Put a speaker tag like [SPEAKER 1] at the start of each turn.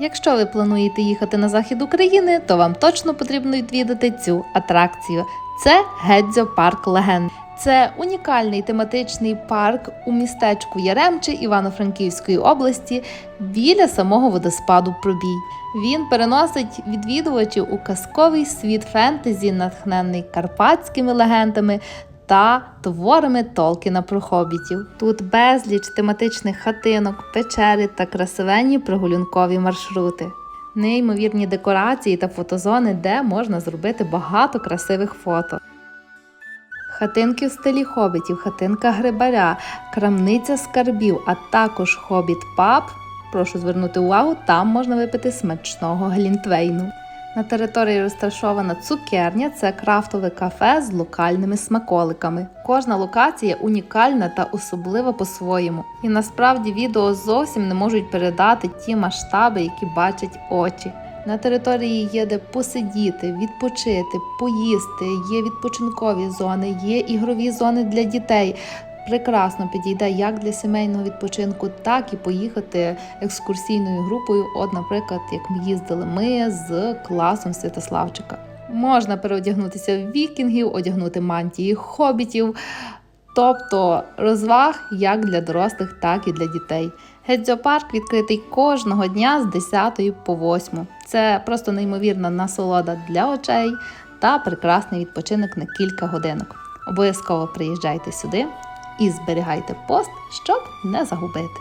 [SPEAKER 1] Якщо ви плануєте їхати на захід України, то вам точно потрібно відвідати цю атракцію. Це Гедзьо Парк Легенд. Це унікальний тематичний парк у містечку Яремче Івано-Франківської області біля самого водоспаду Пробій. Він переносить відвідувачів у казковий світ фентезі, натхнений карпатськими легендами та творами Толкіна про хобітів. Тут безліч тематичних хатинок, печери та красивенні прогулянкові маршрути. Неймовірні декорації та фотозони, де можна зробити багато красивих фото. Хатинки в стилі хобітів, хатинка грибаря, крамниця скарбів, а також хобіт паб. Прошу звернути увагу, там можна випити смачного глінтвейну. На території розташована цукерня, це крафтове кафе з локальними смаколиками. Кожна локація унікальна та особлива по-своєму. І насправді відео зовсім не можуть передати ті масштаби, які бачать очі. На території є де посидіти, відпочити, поїсти, є відпочинкові зони, є ігрові зони для дітей. Прекрасно підійде як для сімейного відпочинку, так і поїхати екскурсійною групою. От, наприклад, як ми їздили ми з класом Святославчика. Можна переодягнутися в вікінгів, одягнути мантії хобітів, тобто розваг як для дорослих, так і для дітей. Гедзьопарк відкритий кожного дня з 10 по 8. Це просто неймовірна насолода для очей та прекрасний відпочинок на кілька годинок. Обов'язково приїжджайте сюди і зберігайте пост, щоб не загубити.